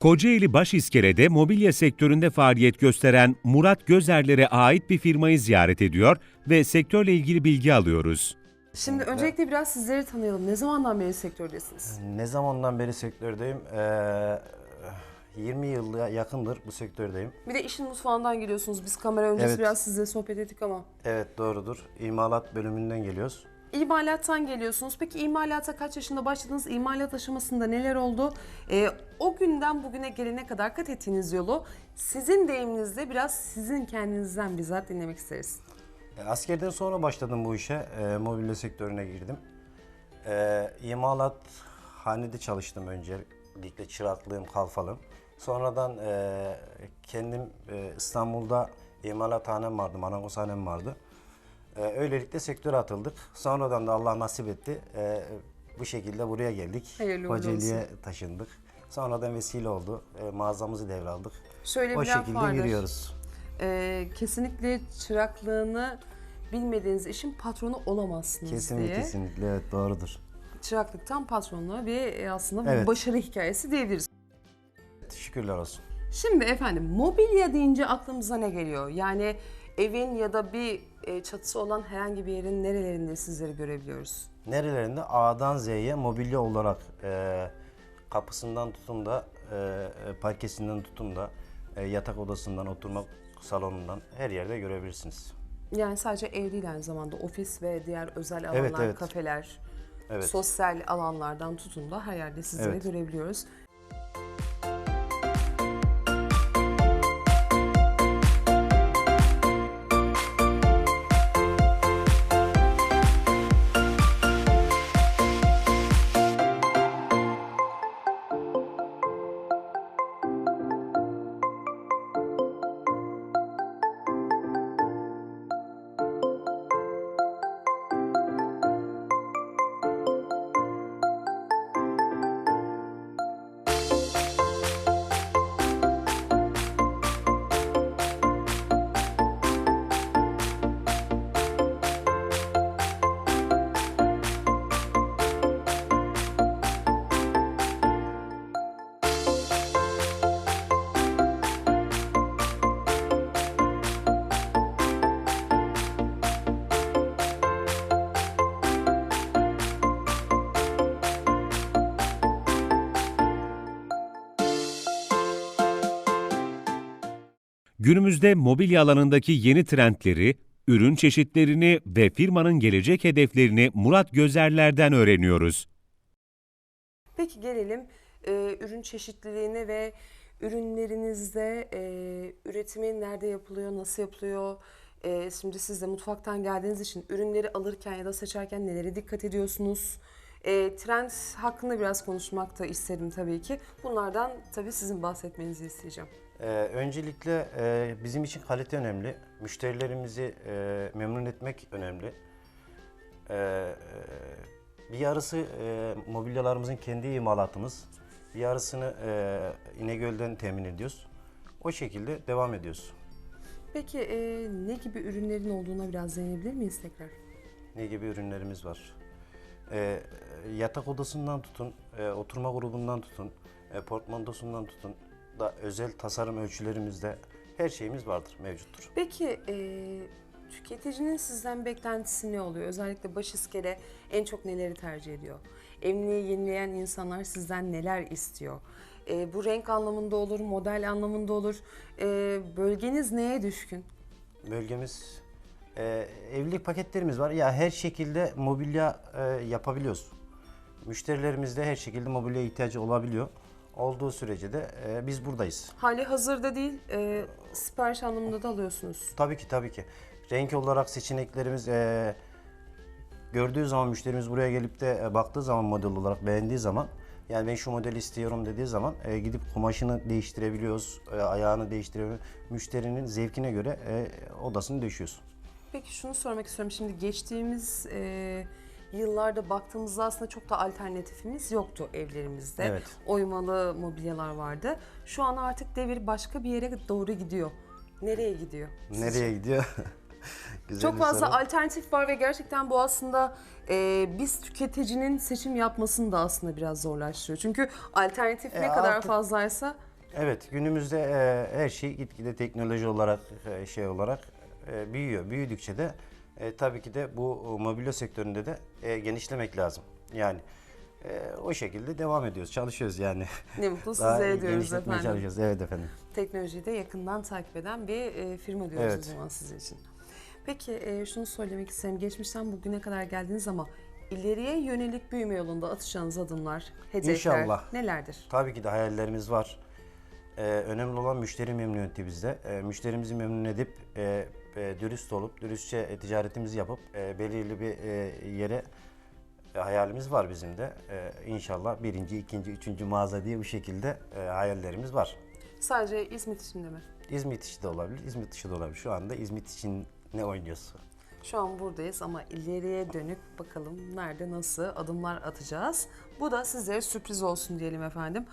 Kocaeli Başiskele'de mobilya sektöründe faaliyet gösteren Murat Gözerler'e ait bir firmayı ziyaret ediyor ve sektörle ilgili bilgi alıyoruz. Şimdi öncelikle biraz sizleri tanıyalım. Ne zamandan beri sektördesiniz? Ne zamandan beri sektördeyim? Ee, 20 yıla yakındır bu sektördeyim. Bir de işin mutfağından geliyorsunuz. Biz kamera öncesi Evet. biraz sizle sohbet ettik ama. Evet doğrudur. İmalat bölümünden geliyoruz. İmalattan geliyorsunuz. Peki imalata kaç yaşında başladınız? İmalat aşamasında neler oldu? Ee, o günden bugüne gelene kadar kat ettiğiniz yolu sizin deyiminizle biraz sizin kendinizden bizzat dinlemek isteriz. E, Askerden sonra başladım bu işe. E, mobilya sektörüne girdim. E, imalat hanede çalıştım öncelikle çıraklığım, kalfalım. Sonradan e, kendim e, İstanbul'da imalathanem vardı, marangozhanem vardı. E, öylelikle sektöre atıldık. Sonradan da Allah nasip etti. E, bu şekilde buraya geldik. Hayırlı uğurlu Kocaeli'ye taşındık. Sonradan vesile oldu. E, mağazamızı devraldık. Şöyle O bir laf şekilde vardır. yürüyoruz. Ee, kesinlikle çıraklığını bilmediğiniz işin patronu olamazsınız Kesinlikle diye. kesinlikle evet doğrudur. Çıraklıktan patronluğa ve e, aslında bir Evet. başarı hikayesi diyebiliriz. Şükürler olsun. Şimdi efendim mobilya deyince aklımıza ne geliyor? Yani evin ya da bir e, çatısı olan herhangi bir yerin nerelerinde sizleri görebiliyoruz? Nerelerinde A'dan Z'ye mobilya olarak e, kapısından tutun da e, parkesinden tutun da e, yatak odasından oturma salonundan her yerde görebilirsiniz. Yani sadece ev değil aynı zamanda ofis ve diğer özel alanlar, Evet, evet. kafeler, Evet. sosyal alanlardan tutun da her yerde sizleri Evet. görebiliyoruz. Günümüzde mobilya alanındaki yeni trendleri, ürün çeşitlerini ve firmanın gelecek hedeflerini Murat Gözerler'den öğreniyoruz. Peki gelelim e, ürün çeşitliliğine ve ürünlerinizde e, üretimi nerede yapılıyor, nasıl yapılıyor? E, şimdi siz de mutfaktan geldiğiniz için ürünleri alırken ya da seçerken nelere dikkat ediyorsunuz? E, trend hakkında biraz konuşmak da isterim tabii ki. Bunlardan tabii sizin bahsetmenizi isteyeceğim. E, öncelikle e, bizim için kalite önemli. Müşterilerimizi e, memnun etmek önemli. E, e, bir yarısı e, mobilyalarımızın kendi imalatımız. Bir yarısını e, İnegöl'den temin ediyoruz. O şekilde devam ediyoruz. Peki e, ne gibi ürünlerin olduğuna biraz değinebilir miyiz tekrar? ne gibi ürünlerimiz var. Ee, yatak odasından tutun, e, oturma grubundan tutun, e, portmantosundan tutun da özel tasarım ölçülerimizde her şeyimiz vardır, mevcuttur. Peki e, tüketicinin sizden beklentisi ne oluyor? Özellikle baş iskele en çok neleri tercih ediyor? Evini yenileyen insanlar sizden neler istiyor? E, bu renk anlamında olur, model anlamında olur. E, bölgeniz neye düşkün? Bölgemiz, e, evlilik paketlerimiz var. Ya her şekilde mobilya e, yapabiliyoruz. Müşterilerimizde her şekilde mobilya ihtiyacı olabiliyor. Olduğu sürece de e, biz buradayız. Hali hazırda değil, e, sipariş anlamında da alıyorsunuz. Tabii ki tabii ki. Renk olarak seçeneklerimiz e, gördüğü zaman müşterimiz buraya gelip de e, baktığı zaman model olarak beğendiği zaman yani ben şu modeli istiyorum dediği zaman e, gidip kumaşını değiştirebiliyoruz, e, ayağını değiştirebiliyoruz. Müşterinin zevkine göre e, odasını döşüyoruz. Peki şunu sormak istiyorum. Şimdi geçtiğimiz e, yıllarda baktığımızda aslında çok da alternatifimiz yoktu evlerimizde. Evet. Oymalı mobilyalar vardı. Şu an artık devir başka bir yere doğru gidiyor. Nereye gidiyor? sizce? Nereye gidiyor? Güzel Çok bir fazla soru. alternatif var ve gerçekten bu aslında e, biz tüketicinin seçim yapmasını da aslında biraz zorlaştırıyor. Çünkü alternatif E, ne kadar artık- fazlaysa Evet, günümüzde e, her şey gitgide teknoloji olarak, e, şey olarak e, büyüyor. Büyüdükçe de e, tabii ki de bu e, mobilya sektöründe de e, genişlemek lazım. Yani e, o şekilde devam ediyoruz, çalışıyoruz yani. Ne mutlu size genişletmeye efendim. çalışıyoruz. Evet efendim. Teknolojiyi de yakından takip eden bir e, firma diyoruz o Evet. zaman sizin için. Peki e, şunu söylemek isterim. Geçmişten bugüne kadar geldiniz ama ileriye yönelik büyüme yolunda atacağınız adımlar, hedefler İnşallah. nelerdir? Tabii ki de hayallerimiz var. Ee, önemli olan müşteri memnuniyeti bizde. Ee, müşterimizi memnun edip e, e, dürüst olup, dürüstçe e, ticaretimizi yapıp e, belirli bir e, yere e, hayalimiz var bizim de. E, inşallah birinci, ikinci, üçüncü mağaza diye bu şekilde e, hayallerimiz var. Sadece İzmit içinde mi? İzmit içi de olabilir, İzmit dışı da olabilir. Şu anda İzmit için ne oynuyoruz? Şu an buradayız ama ileriye dönük bakalım nerede nasıl adımlar atacağız. Bu da sizlere sürpriz olsun diyelim efendim.